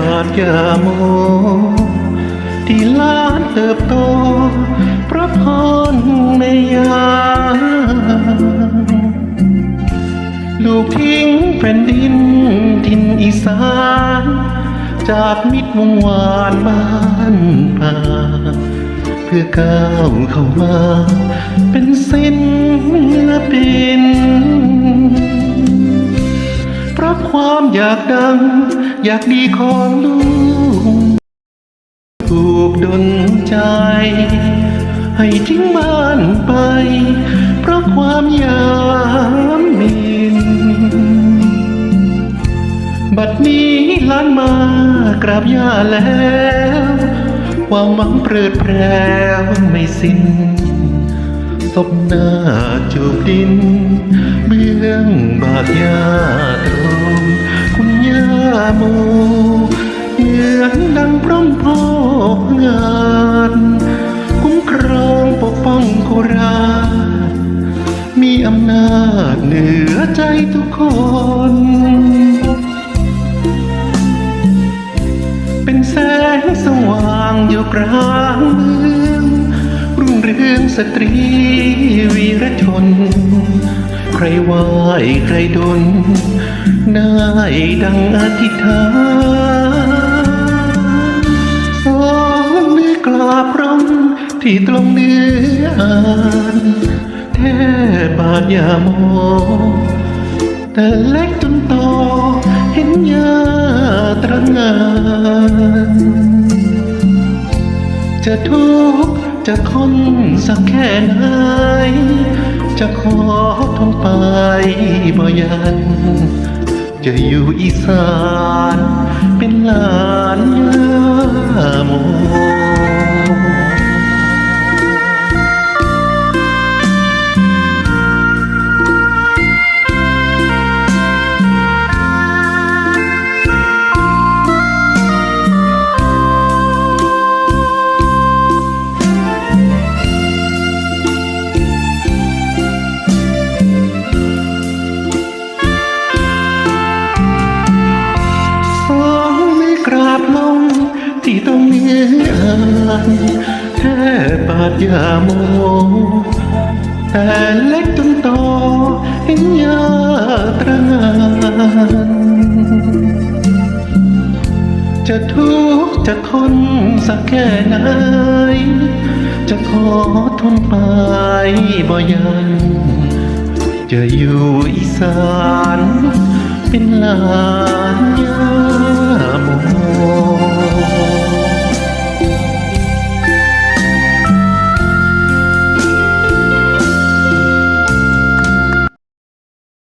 บาดยาโม ที่ล้านเติบโต พระพรในยาลูกทิ้งแผ่นดินทินอีสาน จากมิตรวงวานบ้านป่าเพื่อก้าวเข้ามา เป็นศิล มอยากดัง อยากดีของลูก ถูกดนใจ ให้ทิ้งบ้านไป เพราะความยามมิน บัดนี้ล้านมากราบย่าแล้วความหวังเปิดแปรวไม่สิ้นศพหน้าจูบดิน เบื้องบาดยา โมเหมือนดังพร่ำพอกงาน คุ้มครองปกป้องโคราชมีอำนาจเหนือใจทุกคน เป็นแสงสว่างอยู่กลางเมืองรุ่งเรืองสตรีวีรช รไหวใครดนได้ดังอธิษฐานสองมือกราบร้องที่ตรงเนื้ออ่านแท่บาทยาโมแต่เล็กจนโตเห็นยาตระงานจะทุกข์จะทนสักแค่ไหน จะขอทนไปบ่ยัน จะอยู่อีสานเป็นหลานยาโมาบลงที่ตรงเนื้ออ่านแท่บาดยาโมแต่เล็กจนโตเห็นยาตระงานจะทุกข์จะทนสักแค่ไหน จะขอทนไปบ่ยันจะอยู่อีสานเป็นหลาน